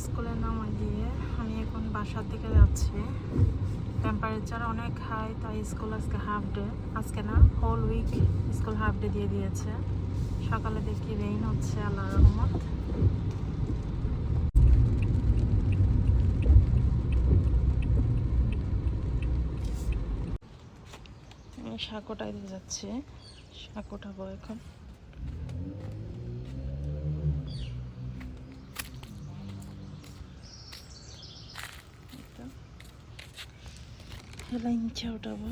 স্কুলে নামাই দিয়ে আমি এখন বাসার দিকে যাচ্ছি। টেম্পারেচার অনেক হাই তাই স্কুল আজকে হাফ ডে আজকে না whole week school half day দিয়ে দিয়েছে। সকালে দেখি রেইন হচ্ছে আল্লাহ রহমত। আমি সাঁকোটায় যাচ্ছি। উঠাবো এখন এটা হেলাইঞ্চা উঠাবো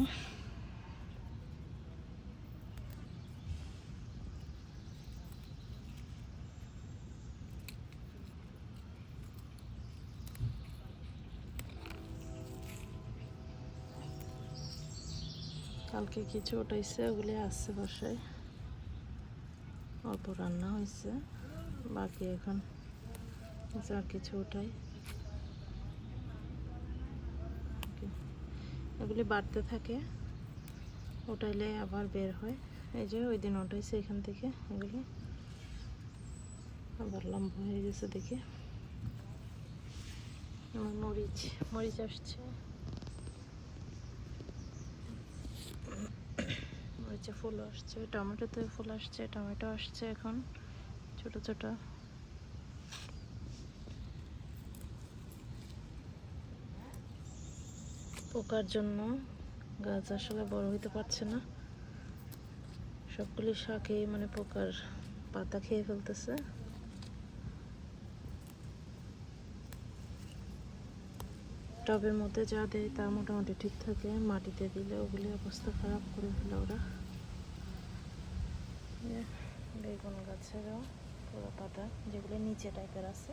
কালকে কিছু উঠাইছে, ওগুলি আসছে বসায়। অল্প রান্না হয়েছে, বাকি এখন যা কিছু ওঠাই এগুলি বাড়তে থাকে। ওটাইলে আবার বের হয়। এই যে ওই দিন ওঠাইছে এখান থেকে এগুলি। আবার লম্বা হয়ে গেছে দেখে। আমার মরিচ মরিচ আসছে। মরিচে ফুল আসছে। টমেটোতে ফুল আসছে, টমেটো আসছে এখন। ছোট ছোট। পোকার জন্য গাছ আসলে বড় হইতে পারছে না। সবগুলি শাকে মানে পোকার পাতা খেয়ে ফেলতেছে। টবের মধ্যে যা দেয় তা মোটামুটি ঠিক থাকে। মাটিতে দিলে ওগুলি অবস্থা খারাপ করে ফেলে ওরা। বেগুন গাছেরও পুরো পাতা যেগুলো নিচে টাইপের আছে।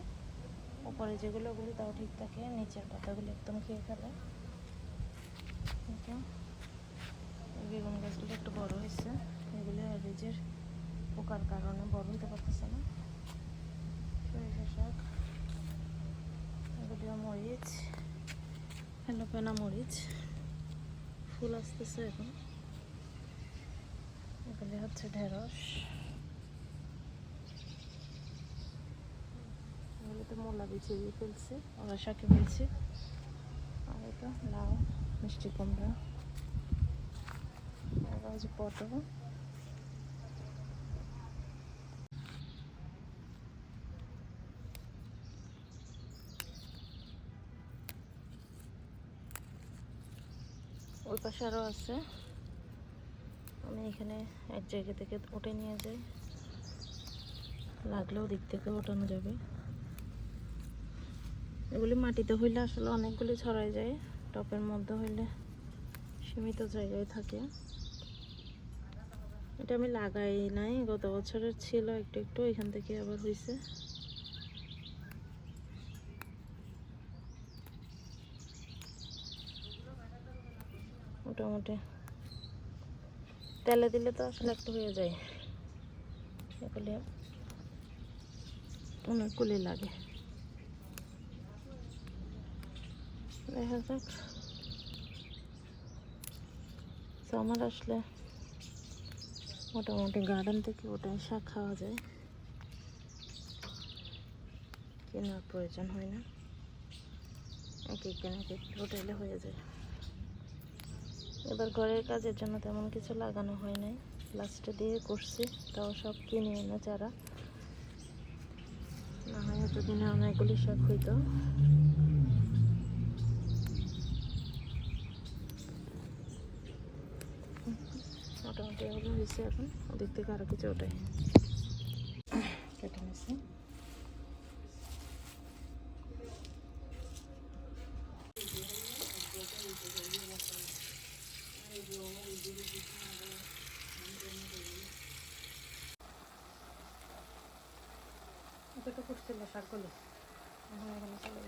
উপরে যেগুলো ওগুলি তাও ঠিক থাকে, নিচের পাতাগুলো একদম খেয়ে ফেলে। বেগুন গাছগুলো একটু বড় হয়েছে। এগুলো অ্যাভারেজের পোকার কারণে বড় হতে পারতেছে না। সরিষা শাক এগুলিও মরিচ হেলোপেনা মরিচ, ফুল আসতেছে এখন। এগুলি হচ্ছে ঢেঁড়স। এগুলোতে মোলা বিছিয়ে দিয়ে ফেলছে ওরা শাকে ফেলছে আর এটা লাউ। মিষ্টি কুমড়া হচ্ছে পটল ওই পাশে আরও আছে আমি এখানে এক জায়গা থেকে উঠে নিয়ে যাই লাগলেও দিক থেকে ওঠানো যাবে এগুলি মাটিতে হইলে আসলে অনেকগুলি ছড়াই যায় টপের মধ্যে হইলে সীমিত জায়গায় থাকে। এটা আমি লাগাই নাই, গত বছরের ছিল, একটু একটু, এখান থেকে আবার হয়েছে মোটামুটি। তেলে দিলে তো আসলে একটু হয়ে যায়। অনেকগুলি লাগে। দেখা যাক সামার আসলে মোটামুটি গার্ডেন থেকে ওটাই শাক খাওয়া যায়। কেনার প্রয়োজন হয় না। এক এক হোটেলে হয়ে যায়। এবার ঘরের কাজের জন্য তেমন কিছু লাগানো হয় নাই। লাস্টে দিয়ে করছি, তাও সব কিনে এনে চারা। না হয় এতদিনে অনেকগুলি শাক হইতো। মোটামুটি এগুলো হয়েছে এখন। ওদিক থেকে আরও কিছু ওটাই। কেটে নিছি। এটা তো করছিল শাকগুলো? এখন এখানে চলে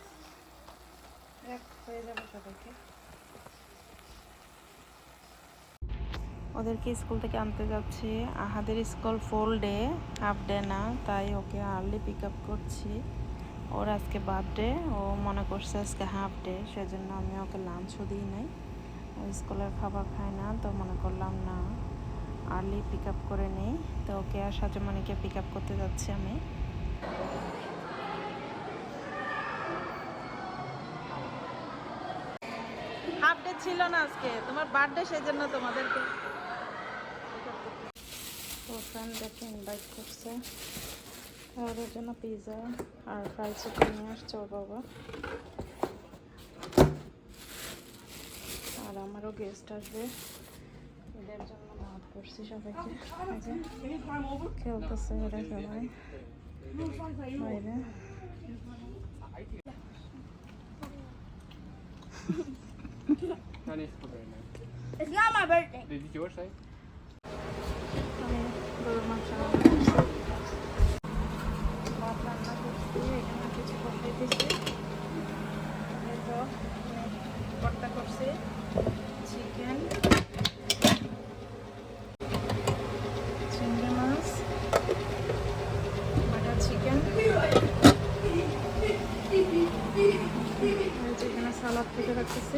এক হয়ে যাবে সবাইকে। ওদেরকে স্কুল থেকে আনতে যাচ্ছি। আহাদের school full day half day না, তাই ওকে আর্লি পিক আপ করছি। ওর আজকে বার্থডে ও মনে করছে আজকে হাফ ডে সেজন্য আমি ওকে লাঞ্চও দিই নাই। স্কুলের খাবার খায় না, তো মনে করলাম না আর্লি পিক আপ করে নেই। তো ওকে আর সাজুমণিকে পিক আপ করতে যাচ্ছি আমি। হাফ ডে ছিল না আজকে, তোমার বার্থডে সেজন্য তোমাদেরকে ফ্রেন্ডদেরকে ইনভাইট করছে ওদের জন্য পিৎজা আর ফ্রাইড চিকেন নিয়ে আসছে ওর বাবা আর আমারও গেস্ট আসবে এদের জন্য ভাত করছি সবাইকে খেলতেছে এরা সবাই বাইরে. It's not my birthday. Did you yours say? গরুর মাংস ভাত রান্না করছি এখানে কিছু বসাই দিচ্ছি ভর্তা করছি চিকেন চিংড়ি মাছ বাটার চিকেন এখানে সালাদ থেকে রাখতেছি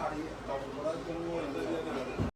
ওরা কাড়ি ওরা কোনো